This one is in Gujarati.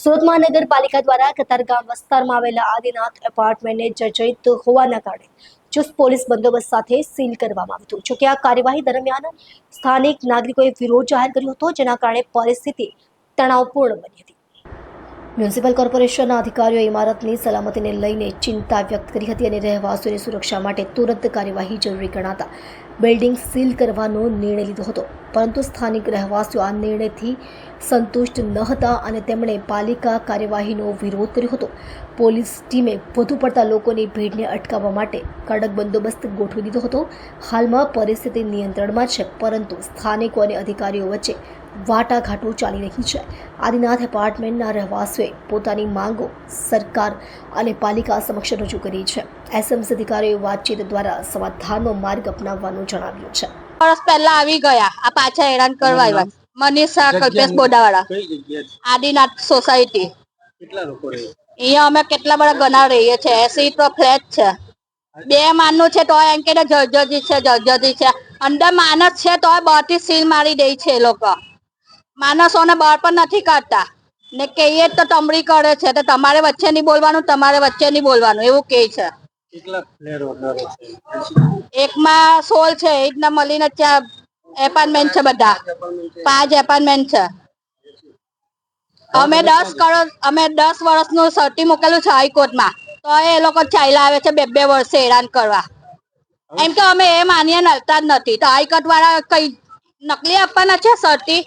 સુરત મહાનગરપાલિકા દ્વારા કતારગામ વિસ્તારમાં આવેલા આદિનાથ એપાર્ટમેન્ટને જર્જરિત હોવાના કારણે ચુસ્ત પોલીસ બંદોબસ્ત સાથે સીલ કરવામાં આવ્યું હતું. જોકે આ કાર્યવાહી દરમિયાન સ્થાનિક નાગરિકોએ વિરોધ જાહેર કર્યો હતો, જેના કારણે પરિસ્થિતિ તણાવપૂર્ણ બની હતી. મ્યુનિસિપલ કોર્પોરેશનના અધિકારીઓ ઇમારતની સલામતીને લઈને ચિંતા વ્યક્ત કરી હતી અને રહેવાસીઓની સુરક્ષા માટે તુરંત કાર્યવાહી જરૂરી ગણાતા બિલ્ડિંગ સીલ કરવાનો નિર્ણય લીધો હતો. પરંતુ સ્થાનિક રહેવાસીઓ આ નિર્ણયથી સંતુષ્ટ ન હતા અને તેમણે પાલિકા કાર્યવાહીનો વિરોધ કર્યો હતો. પોલીસ ટીમે વધુ પડતા લોકોની ભીડને અટકાવવા માટે કડક બંદોબસ્ત ગોઠવી દીધો હતો. હાલમાં પરિસ્થિતિ નિયંત્રણમાં છે, પરંતુ સ્થાનિકો અને અધિકારીઓ વચ્ચે વાટાઘાટો ચાલી રહી છે. આદિનાથ એપાર્ટમેન્ટના રહેવાસીઓએ પોતાની માંગો સરકાર અને પાલિકા સમક્ષ રજૂ કરી છે. એસએમસી અધિકારીઓએ વાતચીત દ્વારા સમાધાનનો માર્ગ અપનાવવાનું જણાવ્યું છે. વર્ષ પહેલા આવી ગયા આ પાછા હેરાન કરવા આવ્યા મનીષા કલ્પેશ બોડાવાળા આદિનાથ સોસાયટી. કેટલા લોકો રહે? અહીંયા અમે કેટલા બધા ગણા રહીએ છીએ. એસી તો ફ્લેટ છે. બે માનનું છે તોય એમ કે જર્જરી છે જર્જરી છે. અંદર માનસ છે તોય બહારથી સીલ મારી દે છે એ લોકો. માણસોને બહાર પણ નથી કાઢતા. ને કહીએ તો તમરી કરે છે તો તમારે વચ્ચે નહીં બોલવાનું તમારે વચ્ચે નહીં બોલવાનું એવું કહે છે. એકમાં સોલ છે એ રીતના મળીને ત્યાં એપાર્ટમેન્ટ છે બધા. પાંચ એપાર્ટમેન્ટ છે. અમે દસ કરોડ અમે દસ વર્ષનું સર્ટી મૂકેલું છે હાઈકોર્ટમાં. તો એ લોકો ચાલ્યા આવે છે બે બે વર્ષે હેરાન કરવા. એમ કે અમે એ માનીએ નડતા જ નથી. તો હાઈકોર્ટ વાળા કઈ નકલી આપવાના છે સર્ટી